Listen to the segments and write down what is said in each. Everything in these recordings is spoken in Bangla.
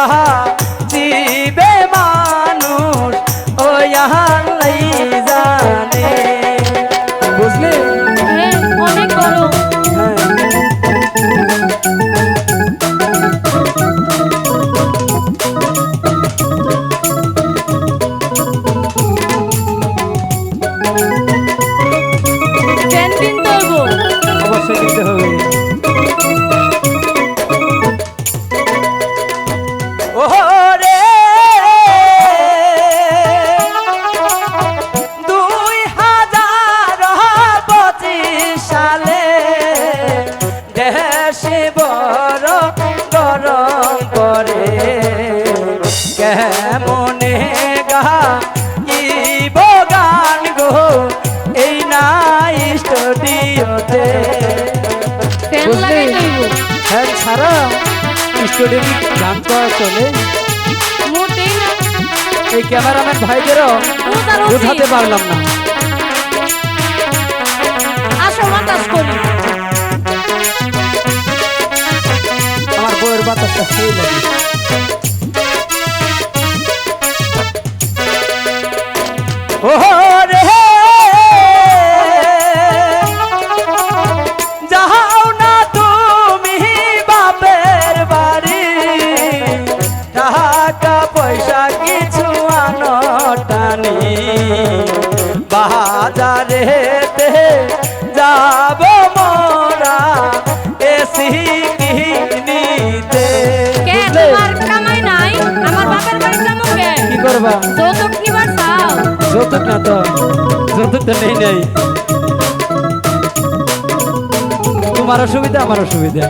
বাজিবে মানুষ ও আল্লাই জানে। বুঝলি? হ্যাঁ অনেক গরম হ্যাঁ। ফ্যান দেশে বড় গরম করে কেমনে গা গান গো এই নাই স্টুডিওতে? হ্যাঁ ছাড়া স্টুডিও গান করা চলে? এই ক্যামেরাম্যান ভাইদেরও বোঝাতে পারলাম না। আসো বাতাস করি। বাতাসটা সেই লাগে ও যৌতুক নিবার চাও? যৌতুক না তো যৌতুক তো নেই নেই। তোমার অসুবিধা আমার অসুবিধা।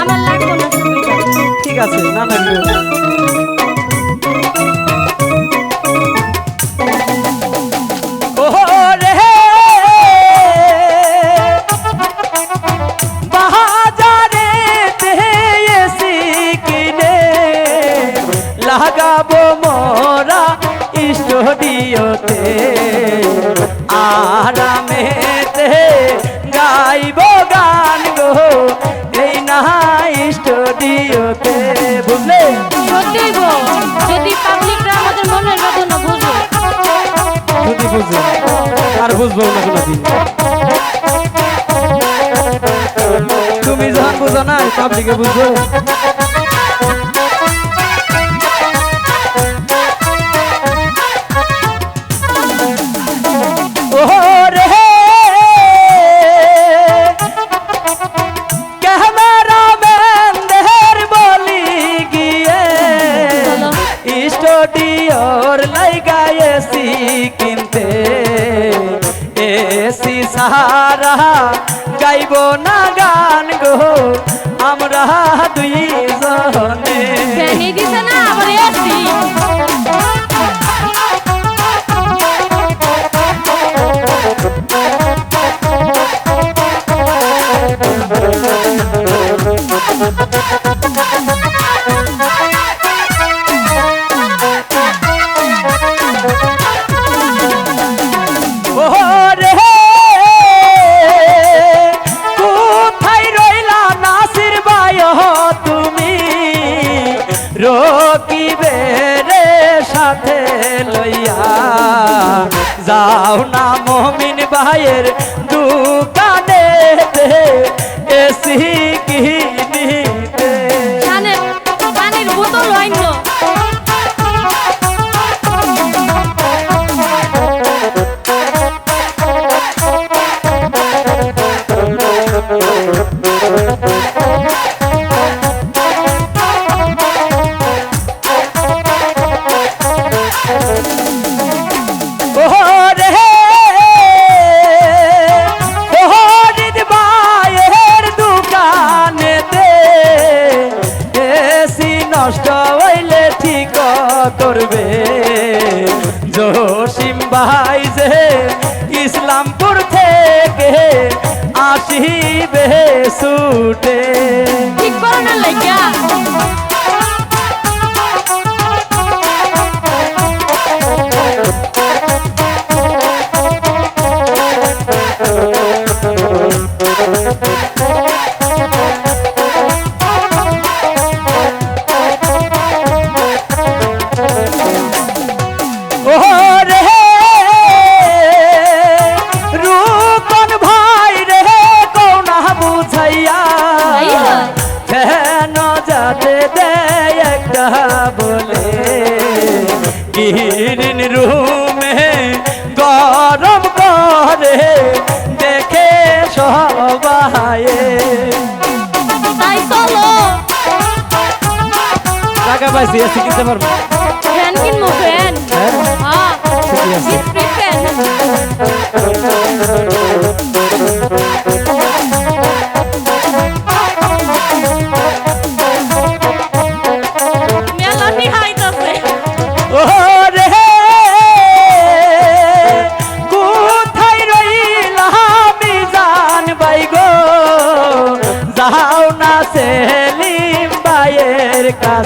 আমার লাগবে না সুবিধা ঠিক আছে না না বুঝব না কোনোদিন তুমি যখন বুঝো না পাবলিকে বুঝব। এসি সাহারা গাইব না গান গো। আমরা দুই জনে রকিবের সাথে লইয়া। যাও না মমিন ভাইয়ের দোকানে এসি আসিবে ছুটে ঠিক করো না লাইগা টাকা পাইছি এসি কিনতে পারব। ফ্যান কিনবো ফ্যান। হ্যাঁ? হ্যাঁ। ফ্যান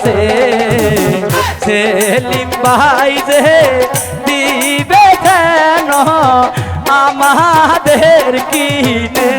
কাছে সেলিম ভাই যে দিবে কেন? আমাদের কিনে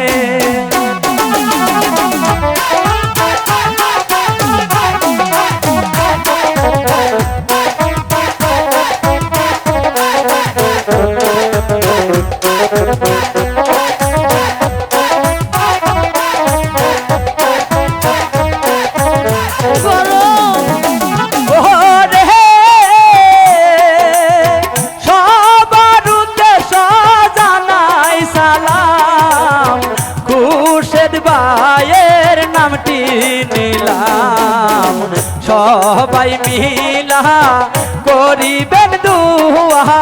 করিবেন দুহা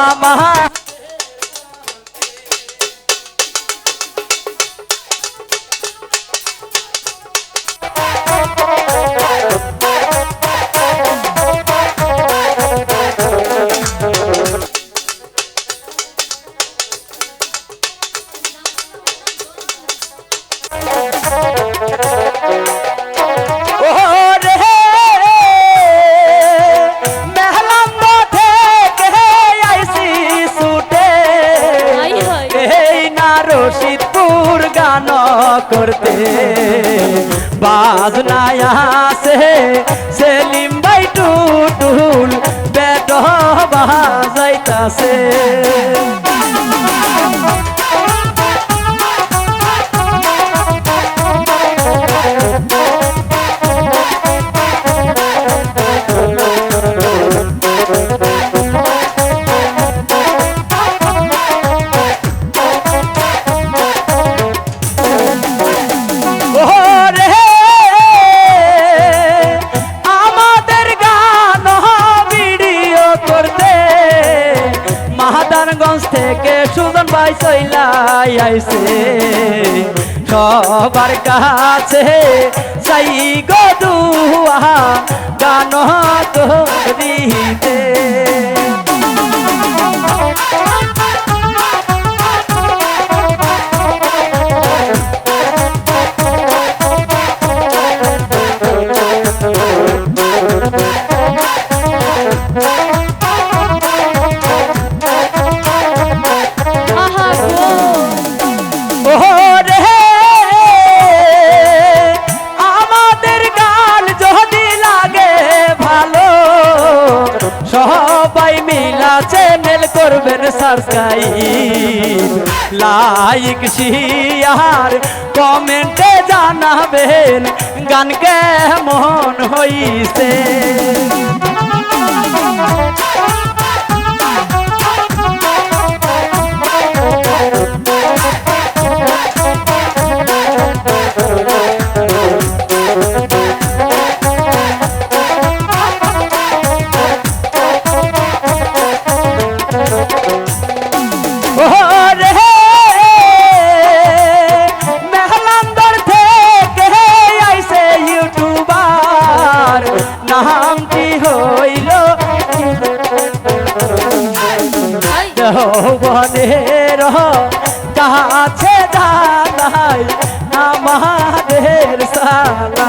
আমার গান করতে। বাজনায় আসে সেলিম ভাই টুটুল বেদ বাজাইতাছে। চইলাই আইছে। সবার কাছে চাই গদুয়া গান তো আহা মিলা চ্যানেল করবেন সাবস্ক্রাইব লাইক শেয়ার কমেন্টে জানাবেন গান কেমন হইছে? নামটি হইল। হাই যৌবনের কাছে জানাই আমাদের সালা